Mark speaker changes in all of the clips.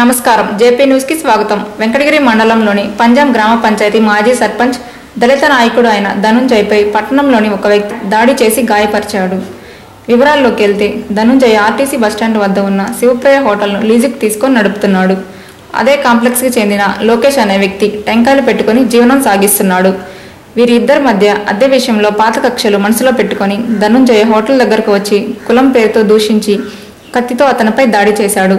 Speaker 1: నమస్కారం. జేపీ న్యూస్కి స్వాగతం. వెంకటగిరి మండలంలోని పంజాం గ్రామ పంచాయతీ మాజీ సర్పంచ్ దళిత నాయకుడు అయిన ధనుంజయ్పై పట్టణంలోని ఒక వ్యక్తి దాడి చేసి గాయపరిచాడు. వివరాల్లోకి వెళ్తే ధనుంజయ్ ఆర్టీసీ బస్టాండ్ వద్ద ఉన్న శివప్రియ హోటల్ను లీజుకు తీసుకొని నడుపుతున్నాడు. అదే కాంప్లెక్స్కి చెందిన లోకేష్ అనే వ్యక్తి టెంకాయలు పెట్టుకుని జీవనం సాగిస్తున్నాడు. వీరిద్దరి మధ్య అద్దె విషయంలో పాత కక్షలు మనసులో పెట్టుకొని ధనుంజయ్ హోటల్ దగ్గరకు వచ్చి కులం పేరుతో దూషించి కత్తితో అతనిపై దాడి చేశాడు.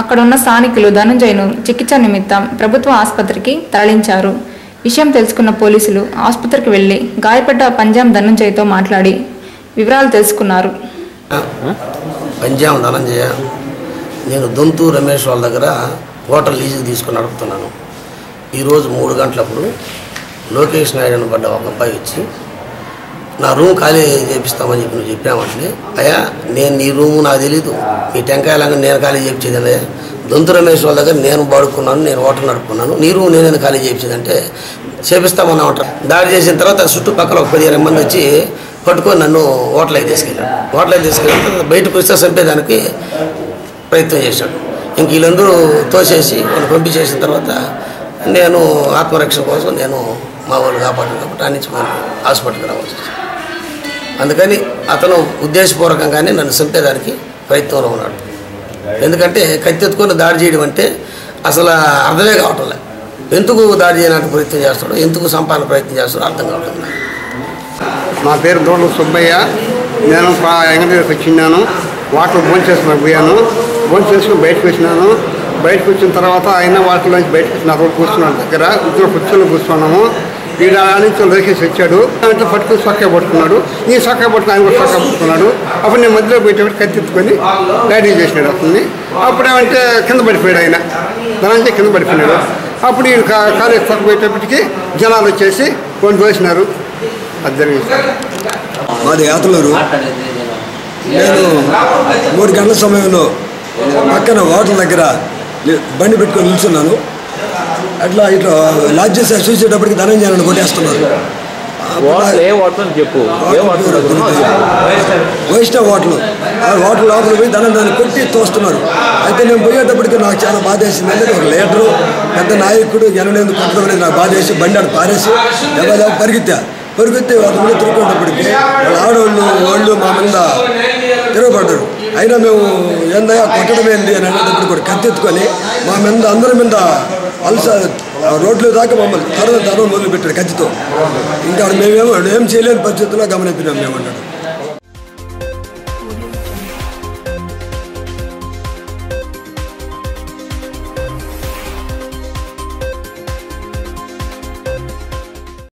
Speaker 1: అక్కడున్న స్థానికులు ధనుంజయ్ను చికిత్స నిమిత్తం ప్రభుత్వ ఆసుపత్రికి తరలించారు. విషయం తెలుసుకున్న పోలీసులు ఆసుపత్రికి వెళ్ళి గాయపడ్డ పంజాం ధనుంజయ్తో మాట్లాడి వివరాలు తెలుసుకున్నారు.
Speaker 2: పంజాం ధనంజయ నేను దొంతు రమేష్ వాళ్ళ దగ్గర హోటల్ లీజుకి తీసుకుని నడుపుతున్నాను. ఈరోజు మూడు గంటలప్పుడు లోకేష్ నాయుడు పడ్డ ఒక అబ్బాయి వచ్చి నా రూమ్ ఖాళీ చేపిస్తామని చెప్పి నువ్వు చెప్పామంటే అయ్యా నేను నీ రూము నాకు తెలీదు. ఈ టెంకాయలంగా నేను ఖాళీ చేయించేది అయ్యా దొంతు రమేష్ వాళ్ళ దగ్గర నేను పడుకున్నాను నేను హోటల్ నడుపుకున్నాను నీ రూమ్ నేనే ఖాళీ చేయించేదంటే చేపిస్తామన్నా ఉంటారు దాడి చేసిన తర్వాత చుట్టుపక్కల ఒక పదిహేను మంది వచ్చి పట్టుకొని నన్ను హోటల్కి తీసుకెళ్ళాడు హోటల్కి తీసుకెళ్ళిన బయటకు వస్తే చంపేదానికి ప్రయత్నం చేశాడు. ఇంక వీళ్ళందరూ తోసేసి వాళ్ళు పంపించేసిన తర్వాత నేను ఆత్మరక్షణ కోసం నేను మా వాళ్ళు కాపాడు కాబట్టి ఆ నుంచి మనం హాస్పిటల్కి రావాల్సి వచ్చింది. అందుకని అతను ఉద్దేశపూర్వకంగానే నన్ను చంపేదానికి ప్రయత్నంలో ఉన్నాడు. ఎందుకంటే కత్తెత్తుకొని దాడి చేయడం అంటే అసలు అర్థమే కావటం లేదు ఎందుకు దాడి చేయడానికి ప్రయత్నం చేస్తాడు ఎందుకు సంపాదన ప్రయత్నం చేస్తాడో అర్థం కావటం
Speaker 3: నా పేరు దోళ్ళ సుబ్బయ్య. నేను ఎంగనీరికి వచ్చిన్నాను వాటర్ భోజనం పోయాను. భోంచేసుకుని బయటకు వచ్చినాను. బయటకు వచ్చిన తర్వాత ఆయన వాటిలోంచి నుంచి బయటకు వచ్చిన అక్కడ కూర్చున్నాను దగ్గర. ఇద్దరు కూర్చొని కూర్చున్నాము. ఈడ ఆ నుంచి లోకేష్ వచ్చాడు. దాంట్లో పట్టుకుని సొక్క పట్టుకున్నాడు ఈ సొక్క పట్టుకుని ఆయన కూడా సొక్క పట్టుకున్నాడు అప్పుడు నేను మధ్యలో పోయేటప్పుడు కత్తిత్తుకొని డాడీ చేసినాడు అతన్ని. అప్పుడు ఏమంటే కింద పడిపోయాడు ఆయన. ధనంజయ్ కింద పడిపోయినాడు అప్పుడు ఈ కాలేజ్ సొక్క పోయేటప్పటికి జనాలు వచ్చేసి కొన్ని పోసినారు. అది జరిగింది.
Speaker 4: మాది యాతలూరు నేను మూడు గంటల సమయంలో పక్కన హోటల్ దగ్గర బండి పెట్టుకొని నిల్చున్నాను. అట్లా ఇట్లా లాడ్జ్ చేసి చూసేటప్పటికి ధనంజయాలను కొట్టేస్తున్నారు.
Speaker 5: వాటర్ ఏ వాటర్ అని చెప్పు. వాటర్.
Speaker 4: వైష్ణవ్ హోటల్ ఆ హోటల్ లోపల పోయి ధనంజయాన్ని కొట్టి తోస్తున్నారు. అయితే నేను పోయేటప్పటికి నాకు చాలా బాధ వేసింది అంటే ఒక లీడరు పెద్ద నాయకుడు ఎనలేందుకు కొట్టడం అనేది నాకు బాధ వేసి బండి ఆడ పారేసి దెబ్బ పరిగెత్తా. పరిగెత్తి వాళ్ళ మీద తిరుగుతున్నప్పటికీ వాళ్ళ ఆడవాళ్ళు వాళ్ళు మా మీద తిరగబడ్డారు. అయినా మేము ఏందయ్యా కొట్టడం ఏంది అని అనేటప్పుడు కూడా కత్తెత్తుకొని మా మీద అందరి మీద అలస ఆ రోడ్ల దాకా మమ్మల్ని తర్వాత తరవ మొదలు పెట్టాడు కత్తితో. ఇంకా మేమేమో ఏం చేయలేని పరిస్థితుల్లో గమనించినాం మేము అన్నాడు